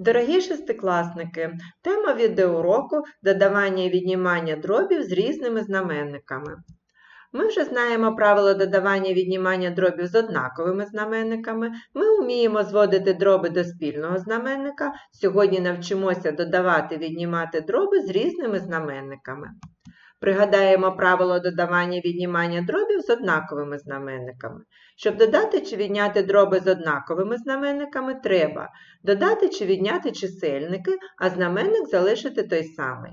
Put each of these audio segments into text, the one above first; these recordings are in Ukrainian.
Дорогі шестикласники, тема відеоуроку додавання і віднімання дробів з різними знаменниками. Ми вже знаємо правило додавання і віднімання дробів з однаковими знаменниками. Ми вміємо зводити дроби до спільного знаменника. Сьогодні навчимося додавати і віднімати дроби з різними знаменниками. Пригадаємо правило додавання віднімання дробів з однаковими знаменниками. Щоб додати чи відняти дроби з однаковими знаменниками, треба додати чи відняти чисельники, а знаменник залишити той самий.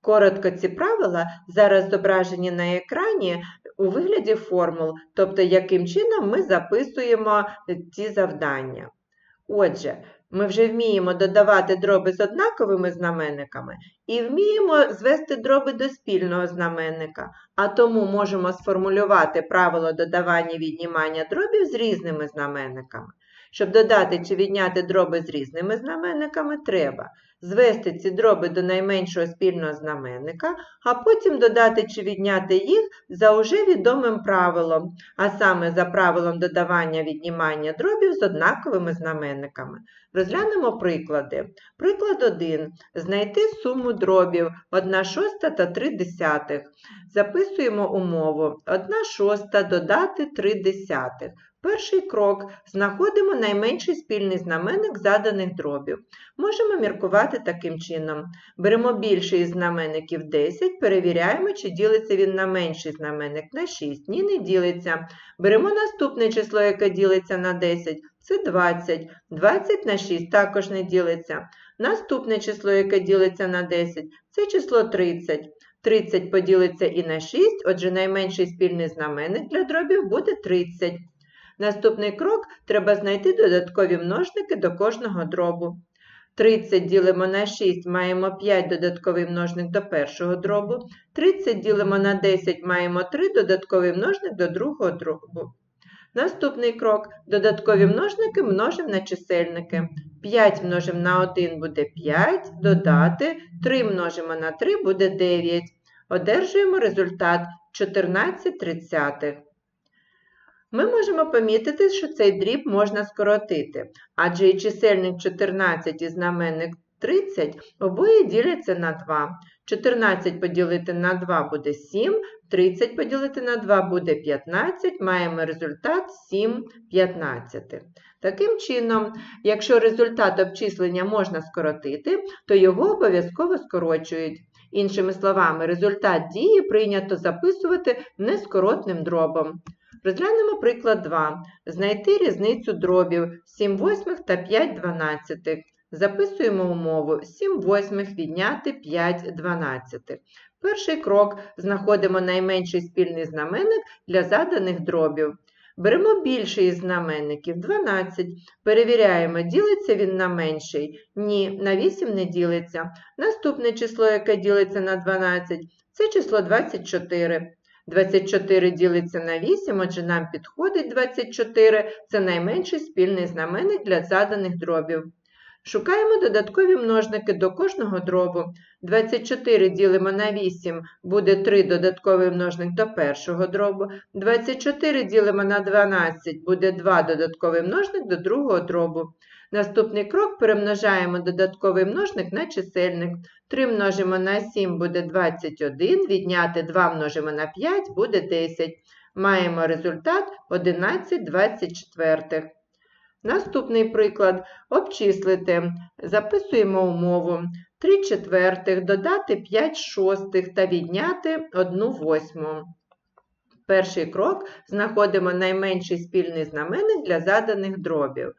Коротко ці правила зараз зображені на екрані у вигляді формул, тобто яким чином ми записуємо ці завдання. Отже, ми вже вміємо додавати дроби з однаковими знаменниками і вміємо звести дроби до спільного знаменника, а тому можемо сформулювати правило додавання віднімання дробів з різними знаменниками. Щоб додати чи відняти дроби з різними знаменниками, треба звести ці дроби до найменшого спільного знаменника, а потім додати чи відняти їх за уже відомим правилом, а саме за правилом додавання віднімання дробів з однаковими знаменниками. Розглянемо приклади. Приклад 1. Знайти суму дробів 1 шоста та 3 десятих. Записуємо умову 1 шоста додати 3 десятих. Перший крок. Знаходимо найменший спільний знаменник заданих дробів. Можемо міркувати таким чином. Беремо більший із знаменників 10, перевіряємо, чи ділиться він на менший знаменник на 6. Ні, не ділиться. Беремо наступне число, яке ділиться на 10. Це 20. 20 на 6 також не ділиться. Наступне число, яке ділиться на 10, це число 30. 30 поділиться і на 6, отже найменший спільний знаменник для дробів буде 30. Наступний крок треба знайти додаткові множники до кожного дробу. 30 ділимо на 6, маємо 5 додатковий множник до першого дробу. 30 ділимо на 10, маємо 3 додатковий множник до другого дробу. Наступний крок. Додаткові множники множимо на чисельники. 5 множимо на 1 буде 5, додати, 3 множимо на 3 буде 9. Одержуємо результат 14 тридцятих. Ми можемо помітити, що цей дріб можна скоротити, адже і чисельник 14 і знаменник 30 обоє діляться на 2. 14 поділити на 2 буде 7, 30 поділити на 2 буде 15, маємо результат 7 15. Таким чином, якщо результат обчислення можна скоротити, то його обов'язково скорочують. Іншими словами, результат дії прийнято записувати нескоротним дробом. Розглянемо приклад 2. Знайти різницю дробів 7 восьмих та 5 дванадцятих. Записуємо умову 7 восьмих відняти 5 дванадцятих. Перший крок. Знаходимо найменший спільний знаменник для заданих дробів. Беремо більший із знаменників 12. Перевіряємо, ділиться він на менший. Ні, на 8 не ділиться. Наступне число, яке ділиться на 12, це число 24. 24 ділиться на 8, отже нам підходить 24, це найменший спільний знаменник для заданих дробів. Шукаємо додаткові множники до кожного дробу. 24 ділимо на 8, буде 3 додатковий множник до першого дробу. 24 ділимо на 12, буде 2 додатковий множник до другого дробу. Наступний крок перемножаємо додатковий множник на чисельник. 3 множимо на 7 буде 21, відняти 2 множимо на 5 буде 10. Маємо результат 11 24. Наступний приклад обчислити. Записуємо умову. 3 четвертих додати 5 шостих та відняти 1 восьму. Перший крок знаходимо найменший спільний знаменник для заданих дробів.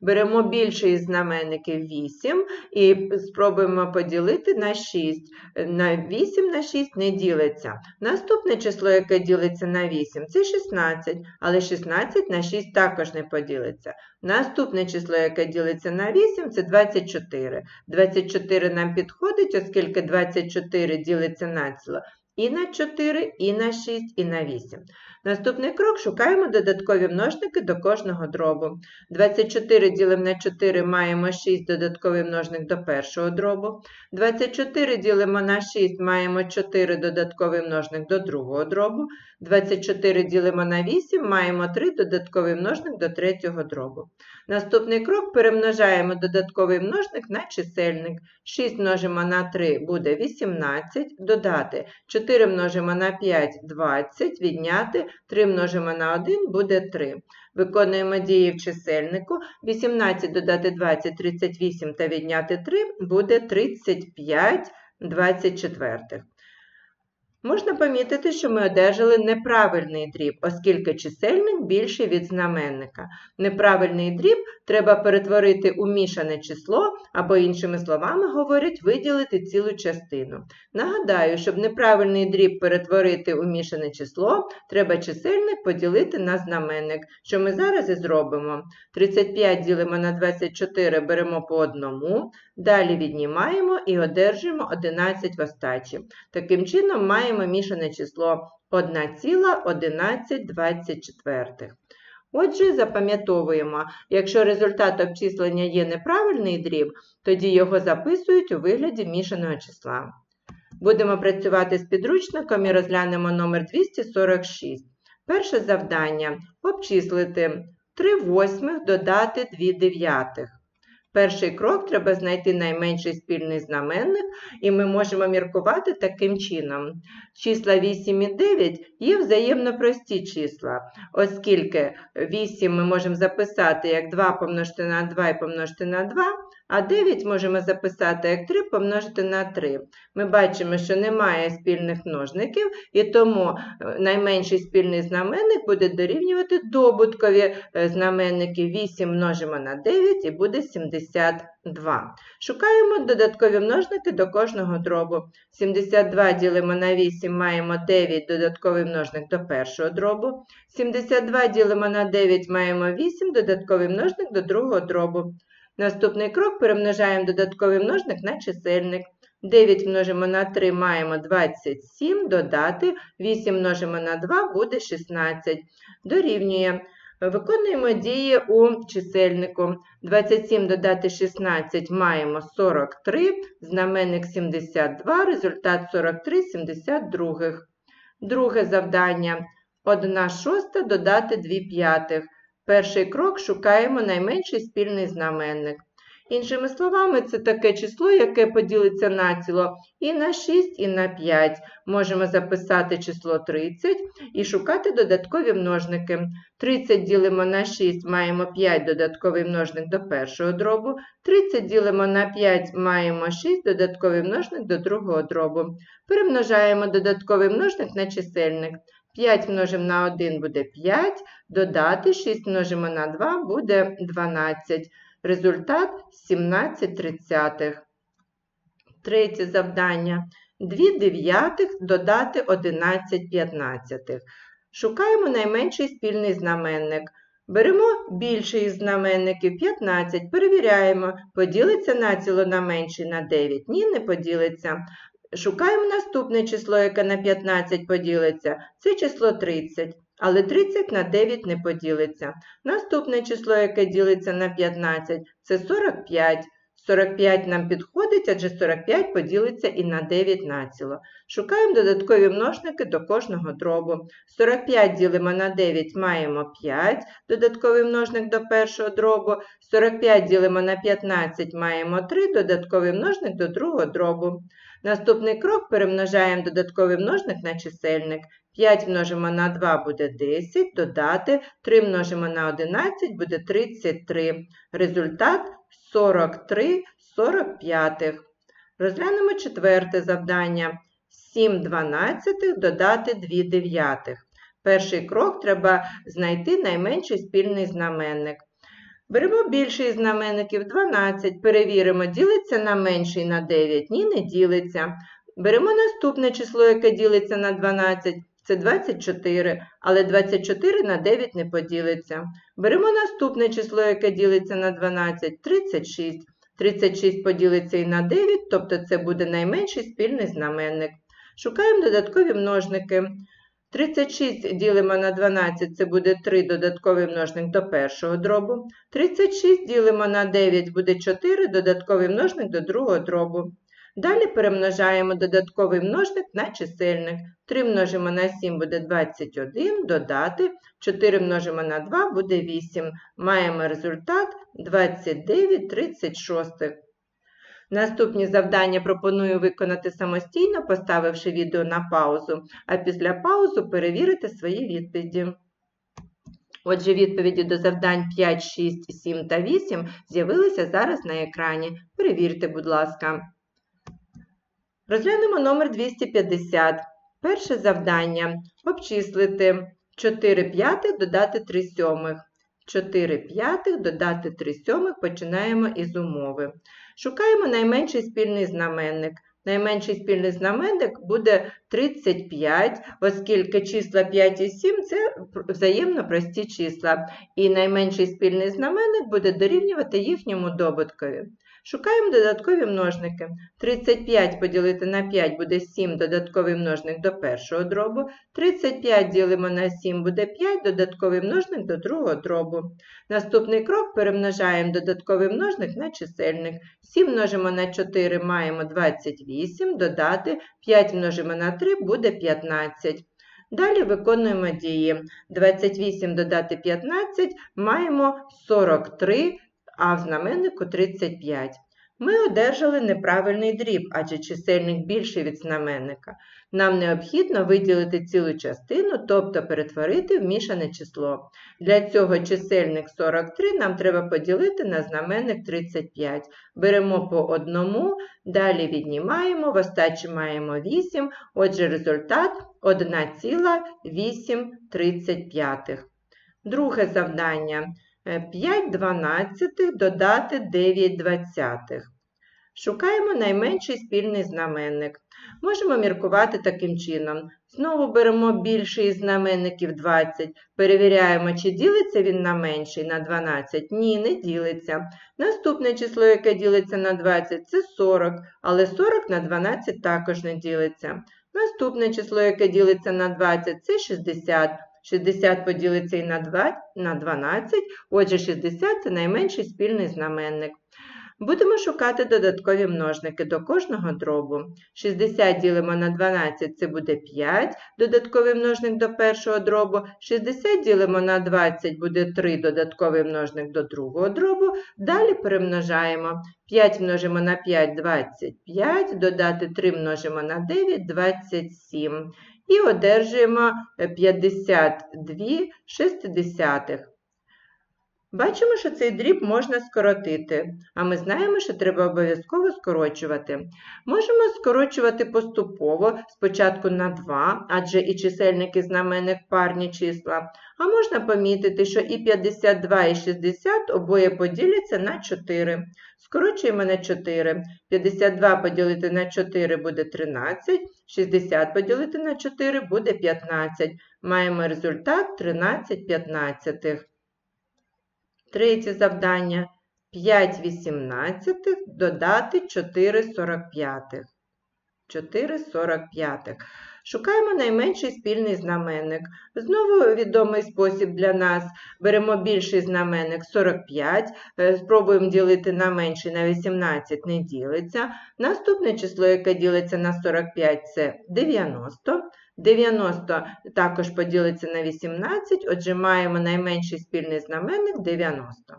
Беремо більший із знаменників 8 і спробуємо поділити на 6. На 8 на 6 не ділиться. Наступне число, яке ділиться на 8, це 16, але 16 на 6 також не поділиться. Наступне число, яке ділиться на 8, це 24. 24 нам підходить, оскільки 24 ділиться на ціло. І на 4, і на 6, і на 8. Наступний крок шукаємо додаткові множники до кожного дробу. 24 ділимо на 4 маємо 6 додатковий множник до першого дробу. 24 ділимо на 6 маємо 4 додатковий множник до другого дробу. 24 ділимо на 8 маємо 3 додатковий множник до третього дробу. Наступний крок перемножаємо додатковий множник на чисельник. 6 множимо на 3 буде 18, додати 4 множимо на 5 20, відняти 3 множимо на 1 буде 3. Виконуємо дії в чисельнику. 18 додати 20 38 та відняти 3 буде 35 24. Можна помітити, що ми одержали неправильний дріб, оскільки чисельник більший від знаменника. Неправильний дріб треба перетворити у мішане число, або, іншими словами говорять, виділити цілу частину. Нагадаю, щоб неправильний дріб перетворити у мішане число, треба чисельник поділити на знаменник, що ми зараз і зробимо. 35 ділимо на 24, беремо по одному, далі віднімаємо і одержимо 11 в остачі. Таким чином маємо мішане число 1,1124. Отже, запам'ятовуємо, якщо результат обчислення є неправильний дріб, тоді його записують у вигляді мішаного числа. Будемо працювати з підручником і розглянемо номер 246. Перше завдання – обчислити 3 восьмих додати 2 дев'ятих. Перший крок треба знайти найменший спільний знаменник, і ми можемо міркувати таким чином. Числа 8 і 9 є взаємно прості числа, оскільки 8 ми можемо записати як 2 помножити на 2 і помножити на 2, а 9 можемо записати як 3 помножити на 3. Ми бачимо, що немає спільних множників, і тому е, найменший спільний знаменник буде дорівнювати добуткові е, знаменники 8 множимо на 9 і буде 72. Шукаємо додаткові множники до кожного дробу. 72 ділимо на 8, маємо 9 додатковий множник до першого дробу. 72 ділимо на 9, маємо 8 додатковий множник до другого дробу. Наступний крок перемножаємо додатковий множник на чисельник. 9 множимо на 3 маємо 27, додати 8 множимо на 2 буде 16. Дорівнює. Виконуємо дії у чисельнику. 27 додати 16 маємо 43, знаменник 72, результат 43 72. Друге завдання. 1 шоста додати 2 п'ятих. Перший крок шукаємо найменший спільний знаменник. Іншими словами, це таке число, яке поділиться націло і на 6, і на 5. Можемо записати число 30 і шукати додаткові множники. 30 ділимо на 6, маємо 5 додатковий множник до першого дробу. 30 ділимо на 5, маємо 6 додатковий множник до другого дробу. Перемножаємо додатковий множник на чисельник. 5 множимо на 1 буде 5, додати 6 множимо на 2 буде 12. Результат 17 тридцятих. Третє завдання. 2 дев'ятих додати 11 п'ятнадцятих. Шукаємо найменший спільний знаменник. Беремо більший із знаменників 15, перевіряємо, поділиться націло на менший на 9. Ні, не поділиться. Шукаємо наступне число, яке на 15 поділиться. Це число 30. Але 30 на 9 не поділиться. Наступне число, яке ділиться на 15, це 45. 45 нам підходить, адже 45 поділиться і на 9 націло. Шукаємо додаткові множники до кожного дробу. 45 ділимо на 9, маємо 5, додатковий множник до першого дробу. 45 ділимо на 15, маємо 3, додатковий множник до другого дробу. Наступний крок перемножаємо додатковий множник на чисельник. 5 множимо на 2 буде 10, додати 3 множимо на 11 буде 33. Результат 43 45. Розглянемо четверте завдання. 7 дванадцятих додати 2 дев'ятих. Перший крок треба знайти найменший спільний знаменник. Беремо більший знаменників 12, перевіримо, ділиться на менший на 9, ні, не ділиться. Беремо наступне число, яке ділиться на 12, це 24, але 24 на 9 не поділиться. Беремо наступне число, яке ділиться на 12, 36. 36 поділиться і на 9, тобто це буде найменший спільний знаменник. Шукаємо додаткові множники. 36 ділимо на 12, це буде 3 додатковий множник до першого дробу. 36 ділимо на 9 буде 4 додатковий множник до другого дробу. Далі перемножаємо додатковий множник на чисельник. 3 множимо на 7 буде 21, додати 4 множимо на 2 буде 8. Маємо результат 29 36. Наступні завдання пропоную виконати самостійно, поставивши відео на паузу, а після паузи перевірити свої відповіді. Отже, відповіді до завдань 5, 6, 7 та 8 з'явилися зараз на екрані. Перевірте, будь ласка. Розглянемо номер 250. Перше завдання. Обчислити 4 п'ятих додати 3 сьомих. 4 п'ятих додати 3 сьомих починаємо із умови. Шукаємо найменший спільний знаменник. Найменший спільний знаменник буде 35, оскільки числа 5 і 7 це взаємно прості числа. І найменший спільний знаменник буде дорівнювати їхньому добуткові. Шукаємо додаткові множники. 35 поділити на 5 буде 7 додатковий множник до першого дробу. 35 ділимо на 7 буде 5 додатковий множник до другого дробу. Наступний крок перемножаємо додатковий множник на чисельник. 7 множимо на 4 маємо 28, додати 5 множимо на 3 буде 15. Далі виконуємо дії. 28 додати 15 маємо 43 а в знаменнику 35. Ми одержали неправильний дріб, адже чисельник більший від знаменника. Нам необхідно виділити цілу частину, тобто перетворити в мішане число. Для цього чисельник 43 нам треба поділити на знаменник 35. Беремо по одному, далі віднімаємо, в остачі маємо 8, отже результат 1,835. Друге завдання. 5 дванадцятих додати 9 двадцятих. Шукаємо найменший спільний знаменник. Можемо міркувати таким чином. Знову беремо більший знаменників 20. Перевіряємо, чи ділиться він на менший на 12. Ні, не ділиться. Наступне число, яке ділиться на 20, це 40, але 40 на 12 також не ділиться. Наступне число, яке ділиться на 20, це 60. 60 поділиться на 2, на 12, отже, 60 це найменший спільний знаменник. Будемо шукати додаткові множники до кожного дробу. 60 ділимо на 12, це буде 5, додатковий множник до першого дробу. 60 ділимо на 20, буде 3 додатковий множник до другого дробу. Далі перемножаємо. 5 множимо на 5 25, додати 3 множимо на 9 27 і одержуємо 52 е, шестидесятих. Бачимо, що цей дріб можна скоротити, а ми знаємо, що треба обов'язково скорочувати. Можемо скорочувати поступово, спочатку на 2, адже і чисельник і парні числа. А можна помітити, що і 52, і 60 обоє поділяться на 4. Скорочуємо на 4. 52 поділити на 4 буде 13, 60 поділити на 4 буде 15. Маємо результат 13 п'ятнадцятих. Третє завдання 5 вісімнадцятих додати 4 45. 4 45. Шукаємо найменший спільний знаменник. Знову відомий спосіб для нас. Беремо більший знаменник 45, е, спробуємо ділити на менший на 18, не ділиться. Наступне число, яке ділиться на 45, це 90. 90 також поділиться на 18, отже, маємо найменший спільний знаменник 90.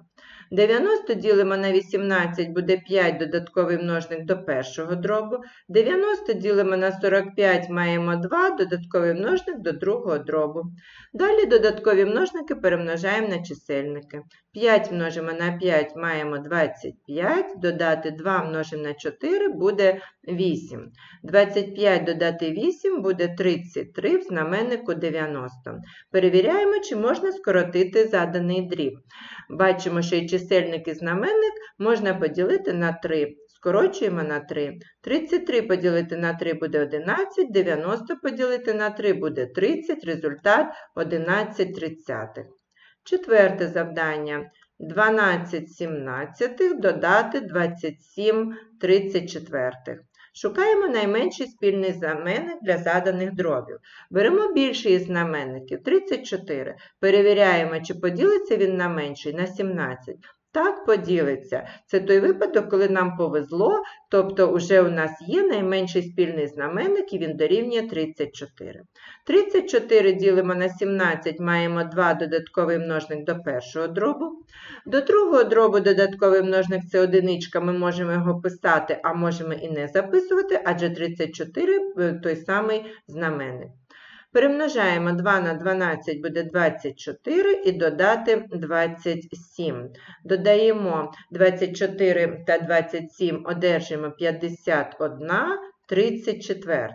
90 ділимо на 18 буде 5 додатковий множник до першого дробу. 90 ділимо на 45 маємо 2 додатковий множник до другого дробу. Далі додаткові множники перемножаємо на чисельники. 5 множимо на 5 маємо 25, додати 2 множимо на 4 буде 8. 25 додати 8 буде 33 в знаменнику 90. Перевіряємо, чи можна скоротити заданий дріб. Бачимо, що і чисельник і знаменник можна поділити на 3. Скорочуємо на 3. 33 поділити на 3 буде 11, 90 поділити на 3 буде 30, результат 11 тридцятих. Четверте завдання. 12 сімнадцятих додати 27 34. Шукаємо найменший спільний знаменник для заданих дробів. Беремо більший із знаменників 34. Перевіряємо, чи поділиться він на менший на 17. Так, поділиться. Це той випадок, коли нам повезло, тобто вже у нас є найменший спільний знаменник і він дорівнює 34. 34 ділимо на 17, маємо 2 додатковий множник до першого дробу. До другого дробу додатковий множник це одиничка, ми можемо його писати, а можемо і не записувати, адже 34 е, той самий знаменник. Перемножаємо 2 на 12 буде 24 і додати 27. Додаємо 24 та 27, одержимо 51, 34.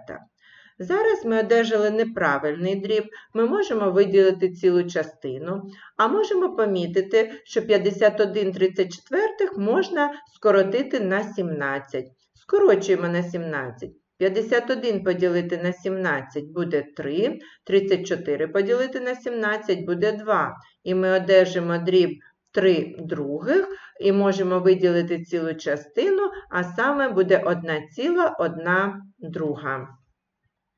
Зараз ми одержали неправильний дріб, ми можемо виділити цілу частину, а можемо помітити, що 51 34 можна скоротити на 17. Скорочуємо на 17. 51 поділити на 17 буде 3, 34 поділити на 17 буде 2. І ми одержимо дріб 3 других і можемо виділити цілу частину, а саме буде 1 ціла 1 друга.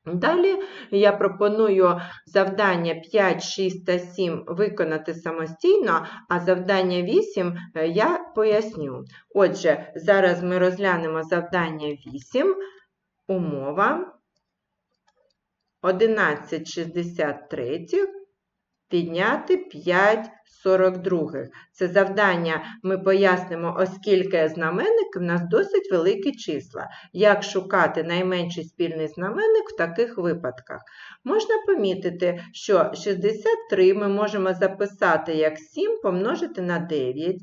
Далі я пропоную завдання 5, 6 та 7 виконати самостійно, а завдання 8 е, я поясню. Отже, зараз ми розглянемо завдання 8. Умова 11,63 підняти 5,42. Це завдання ми пояснимо, оскільки знаменник в нас досить великі числа. Як шукати найменший спільний знаменник в таких випадках? Можна помітити, що 63 ми можемо записати як 7 помножити на 9,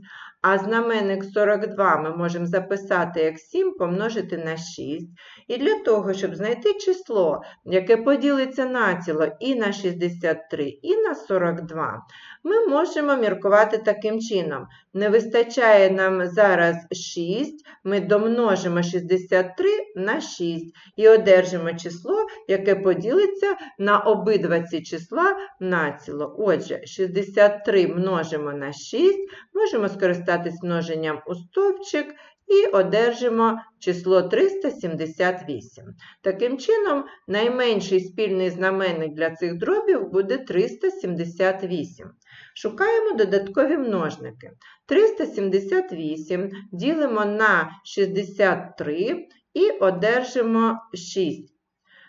а знаменник 42 ми можемо записати як 7 помножити на 6. І для того, щоб знайти число, яке поділиться націло і на 63, і на 42, ми можемо міркувати таким чином. Не вистачає нам зараз 6, ми домножимо 63 на 6 і одержимо число, яке поділиться на обидва ці числа націло. Отже, 63 множимо на 6, можемо скористатись множенням у стовпчик і одержимо число 378. Таким чином, найменший спільний знаменник для цих дробів буде 378. Шукаємо додаткові множники. 378 ділимо на 63 і одержимо 6.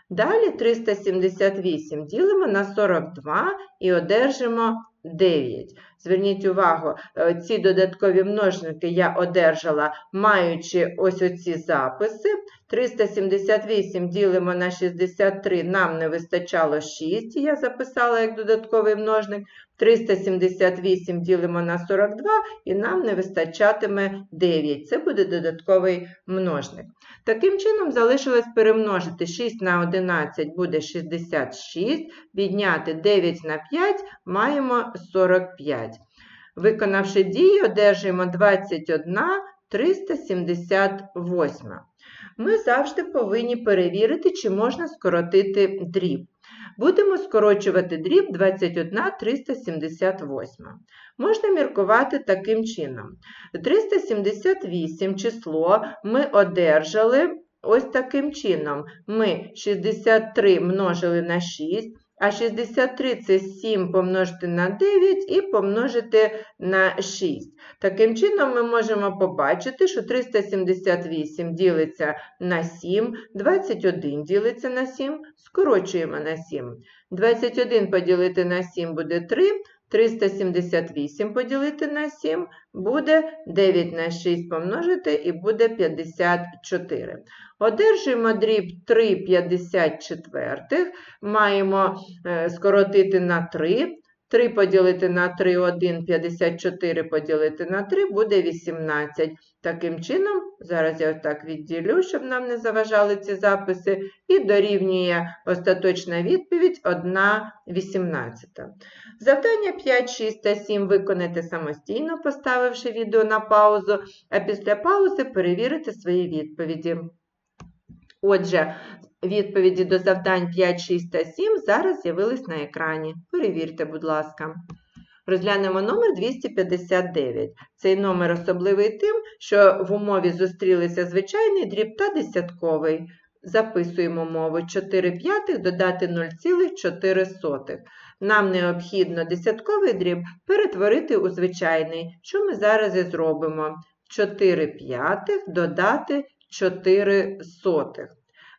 Далі 378 ділимо на 42 і одержимо 9. Зверніть увагу, е, ці додаткові множники я одержала, маючи ось оці записи. 378 ділимо на 63, нам не вистачало 6, я записала як додатковий множник. 378 ділимо на 42 і нам не вистачатиме 9. Це буде додатковий множник. Таким чином, залишилось перемножити 6 на 11 буде 66, відняти 9 на 5 маємо 45. Виконавши дії, одержуємо 21 378. Ми завжди повинні перевірити, чи можна скоротити дріб. Будемо скорочувати дріб 21 378. Можна міркувати таким чином. 378 число ми одержали ось таким чином. Ми 63 множили на 6. А 63 це 7 помножити на 9 і помножити на 6. Таким чином, ми можемо побачити, що 378 ділиться на 7, 21 ділиться на 7, скорочуємо на 7. 21 поділити на 7 буде 3, 378 поділити на 7 буде 9 на 6 помножити і буде 54. Одержуємо дріб 3,54, маємо е, скоротити на 3. 3 поділити на 3, 1, 54 поділити на 3 буде 18. Таким чином, зараз я отак відділю, щоб нам не заважали ці записи, і дорівнює остаточна відповідь 1 18. Завдання 5, 6 та 7 виконайте самостійно, поставивши відео на паузу, а після паузи перевірити свої відповіді. Отже, відповіді до завдань 5, 6 та 7 зараз з'явились на екрані. Перевірте, будь ласка. Розглянемо номер 259. Цей номер особливий тим, що в умові зустрілися звичайний дріб та десятковий. Записуємо мову 4 п'ятих додати 0,4. Нам необхідно десятковий дріб перетворити у звичайний, що ми зараз і зробимо. 4 п'ятих додати 4 сотих.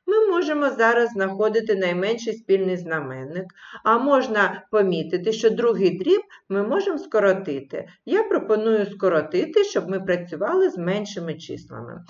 Ми можемо зараз знаходити найменший спільний знаменник, а можна помітити, що другий дріб ми можемо скоротити. Я пропоную скоротити, щоб ми працювали з меншими числами.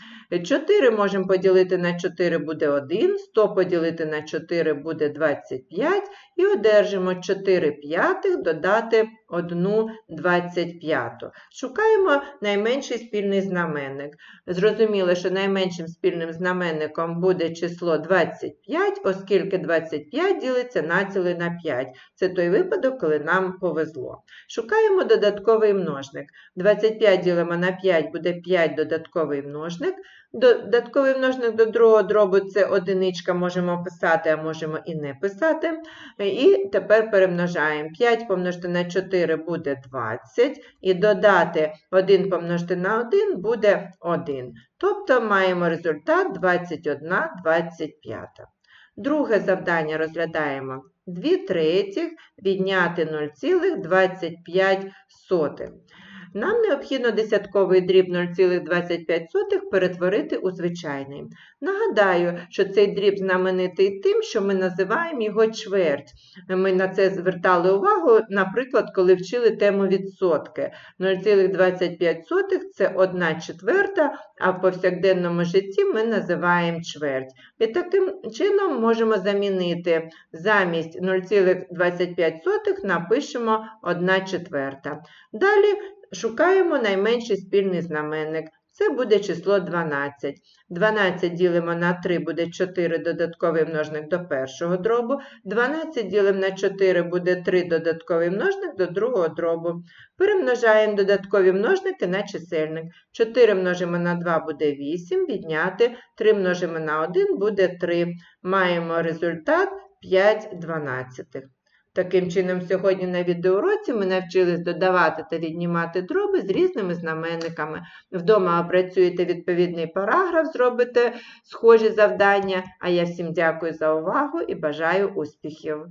4 можемо поділити на 4 буде 1, 100 поділити на 4 буде 25, і одержимо 4 п'ятих додати 1 25. Шукаємо найменший спільний знаменник. Зрозуміло, що найменшим спільним знаменником буде число 25, оскільки 25 ділиться націлий на 5. Це той випадок, коли нам повезло. Шукаємо додатковий множник. 25 ділимо на 5 буде 5 додатковий множник. Додатковий множник до другого дробу це одиничка, можемо писати, а можемо і не писати. І тепер перемножаємо. 5 помножити на 4 буде 20, і додати 1 помножити на 1 буде 1. Тобто маємо результат 21 25. Друге завдання розглядаємо 2 третіх відняти 0,25. Нам необхідно десятковий дріб 0,25 перетворити у звичайний. Нагадаю, що цей дріб знаменитий тим, що ми називаємо його чверть. Ми на це звертали увагу, наприклад, коли вчили тему відсотки. 0,25 це 1 четверта, а в повсякденному житті ми називаємо чверть. І таким чином можемо замінити замість 0,25 напишемо 1 четверта. Далі Шукаємо найменший спільний знаменник. Це буде число 12. 12 ділимо на 3 буде 4 додатковий множник до першого дробу. 12 ділимо на 4 буде 3 додатковий множник до другого дробу. Перемножаємо додаткові множники на чисельник. 4 множимо на 2 буде 8, відняти 3 множимо на 1 буде 3. Маємо результат 5 дванадцятих. Таким чином, сьогодні на відеоуроці ми навчились додавати та віднімати дроби з різними знаменниками. Вдома опрацюєте відповідний параграф, зробите схожі завдання. А я всім дякую за увагу і бажаю успіхів!